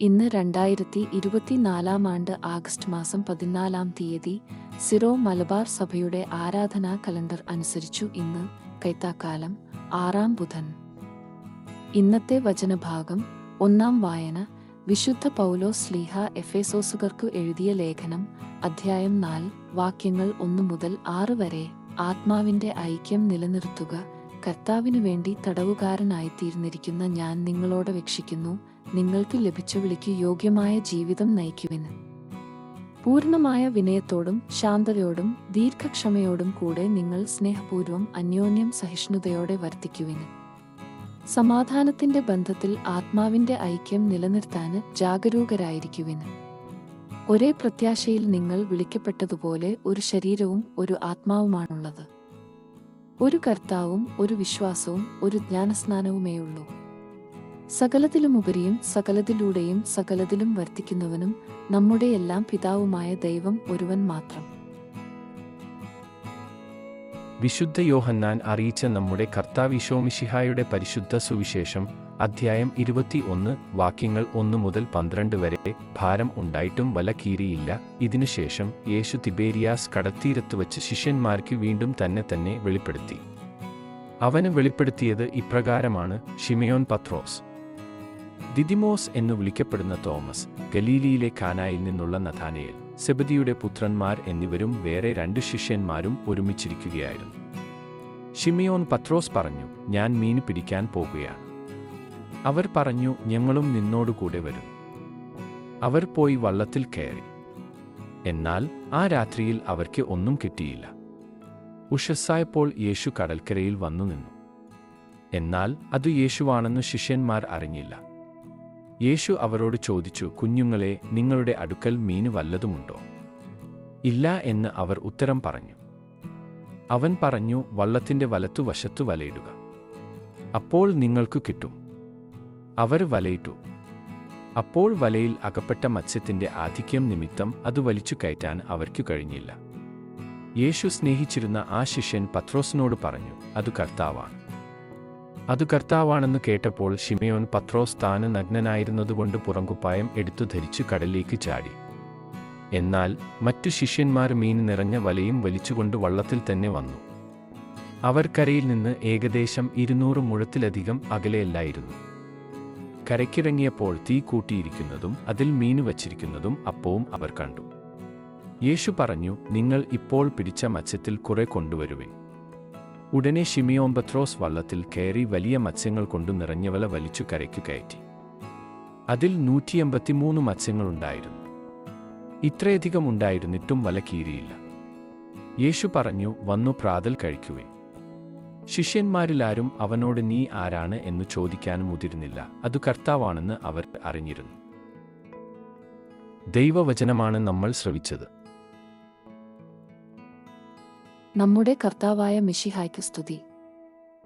ഇന്ന് രണ്ടായിരത്തി ഇരുപത്തിനാലാം ആണ്ട് ആഗസ്റ്റ് മാസം പതിനാലാം തീയതി സിറോ മലബാർ സഭയുടെ ആരാധനാ കലണ്ടർ അനുസരിച്ചു ഇന്ന് കൈത്താക്കാലം ആറാം ബുധൻ. ഇന്നത്തെ വചനഭാഗം ഒന്നാം വായന വിശുദ്ധ പൗലോ സ്ലീഹ എഫേസോസുകർക്കു എഴുതിയ ലേഖനം അധ്യായം നാല് വാക്യങ്ങൾ ഒന്നു മുതൽ ആറ് വരെ ആത്മാവിന്റെ ഐക്യം നിലനിർത്തുക കർത്താവിനു വേണ്ടി തടവുകാരനായിത്തീർന്നിരിക്കുന്ന ഞാൻ നിങ്ങളോട് വീക്ഷിക്കുന്നു നിങ്ങൾക്ക് ലഭിച്ച വിളിക്ക് യോഗ്യമായ ജീവിതം നയിക്കുവിന് പൂർണമായ വിനയത്തോടും ശാന്തതയോടും ദീർഘക്ഷമയോടും കൂടെ നിങ്ങൾ സ്നേഹപൂർവം അന്യോന്യം സഹിഷ്ണുതയോടെ വർത്തിക്കുവിന് സമാധാനത്തിന്റെ ബന്ധത്തിൽ ആത്മാവിന്റെ ഐക്യം നിലനിർത്താന് ജാഗരൂകരായിരിക്കുവിന് ഒരേ പ്രത്യാശയിൽ നിങ്ങൾ വിളിക്കപ്പെട്ടതുപോലെ ഒരു ശരീരവും ഒരു ആത്മാവുമാണുള്ളത്. ഒരു കർത്താവും ഒരു വിശ്വാസവും ഒരു ജ്ഞാനസ്നാനവുമേയുള്ളൂ സകലത്തിലുമുപരിയും സകലത്തിലൂടെയും സകലത്തിലും വർത്തിക്കുന്നവനും നമ്മുടെ എല്ലാം പിതാവുമായ ദൈവം ഒരുവൻ മാത്രം. വിശുദ്ധ യോഹന്നാൻ അറിയിച്ച നമ്മുടെ കർത്താവിശോമിഷിഹായുടെ പരിശുദ്ധ സുവിശേഷം അധ്യായം ഇരുപത്തി ഒന്ന് വാക്യങ്ങൾ ഒന്ന് മുതൽ പന്ത്രണ്ട് വരെ ഭാരം ഉണ്ടായിട്ടും വല കീറിയില്ല. ഇതിനുശേഷം യേശു തിബേരിയാസ് കടത്തീരത്ത് വച്ച് ശിഷ്യന്മാർക്ക് വീണ്ടും തന്നെ തന്നെ വെളിപ്പെടുത്തി. അവന് വെളിപ്പെടുത്തിയത് ഇപ്രകാരമാണ് ഷിമയോൻ പത്രോസ്. ദിദിമോസ് എന്നു വിളിക്കപ്പെടുന്ന തോമസ് ഗലീലിയിലെ കാനായിൽ നിന്നുള്ള നഥാനയിൽ സെബദിയുടെ പുത്രന്മാർ എന്നിവരും വേറെ രണ്ട് ശിഷ്യന്മാരും ഒരുമിച്ചിരിക്കുകയായിരുന്നു. ഷിമിയോൻ പത്രോസ് പറഞ്ഞു ഞാൻ മീൻ പിടിക്കാൻ പോകുകയാണ്. അവർ പറഞ്ഞു ഞങ്ങളും നിന്നോടുകൂടെ വരും. അവർ പോയി വള്ളത്തിൽ കയറി. എന്നാൽ ആ രാത്രിയിൽ അവർക്ക് ഒന്നും കിട്ടിയില്ല. ഉഷസ്സായപ്പോൾ യേശു കടൽക്കരയിൽ വന്നു നിന്നു. എന്നാൽ അത് യേശുവാണെന്ന് ശിഷ്യന്മാർ അറിഞ്ഞില്ല. യേശു അവരോട് ചോദിച്ചു കുഞ്ഞുങ്ങളെ നിങ്ങളുടെ അടുക്കൽ മീന് വല്ലതുമുണ്ടോ? ഇല്ല എന്ന് അവർ ഉത്തരം പറഞ്ഞു. അവൻ പറഞ്ഞു വള്ളത്തിന്റെ വലത്തുവശത്തു വലയിടുക. അപ്പോൾ നിങ്ങൾക്കു കിട്ടും. അവർ വലയിട്ടു. അപ്പോൾ വലയിൽ അകപ്പെട്ട മത്സ്യത്തിന്റെ ആധിക്യം നിമിത്തം അത് വലിച്ചു കയറ്റാൻ അവർക്കു കഴിഞ്ഞില്ല. യേശു സ്നേഹിച്ചിരുന്ന ആ ശിഷ്യൻ പത്രോസിനോട് പറഞ്ഞു അത് കർത്താവാണ്. അത് കർത്താവാണെന്ന് കേട്ടപ്പോൾ ഷിമയോൻ പത്രോസ് താന് നഗ്നനായിരുന്നതുകൊണ്ട് പുറങ്കുപ്പായം എടുത്തു ധരിച്ചു കടലിലേക്ക് ചാടി. എന്നാൽ മറ്റു ശിഷ്യന്മാർ മീൻ നിറഞ്ഞ വലയും വലിച്ചുകൊണ്ട് വള്ളത്തിൽ തന്നെ വന്നു. അവർ കരയിൽ നിന്ന് ഏകദേശം ഇരുന്നൂറ് മുഴത്തിലധികം അകലെയല്ലായിരുന്നു. കരയ്ക്കിറങ്ങിയപ്പോൾ തീ കൂട്ടിയിരിക്കുന്നതും അതിൽ മീൻ വച്ചിരിക്കുന്നതും അപ്പവും അവർ കണ്ടു. യേശു പറഞ്ഞു നിങ്ങൾ ഇപ്പോൾ പിടിച്ച മത്സ്യത്തിൽ കുറെ കൊണ്ടുവരുവിൻ. ഉടനെ ഷിമിയോംബത്രോസ് വള്ളത്തിൽ കയറി വലിയ മത്സ്യങ്ങൾ കൊണ്ടു നിറഞ്ഞവല വലിച്ചു കരയ്ക്കു കയറ്റി. അതിൽ നൂറ്റിയമ്പത്തിമൂന്ന് മത്സ്യങ്ങളുണ്ടായിരുന്നു ഇത്രയധികം ഉണ്ടായിരുന്നിട്ടും വല കീരിയില്ല യേശു പറഞ്ഞു വന്നു പ്രാതൽ കഴിക്കുവിൻ. ശിഷ്യന്മാരിലാരും അവനോട് നീ ആരാണ്? എന്ന് ചോദിക്കാനും മുതിരുന്നില്ല. അത് കർത്താവാണെന്ന് അവർ അറിഞ്ഞിരുന്നു. ദൈവവചനമാണ് നമ്മൾ ശ്രവിച്ചത്. നമ്മുടെ കർത്താവായ മിഷിഹായ്ക്ക് സ്തുതി.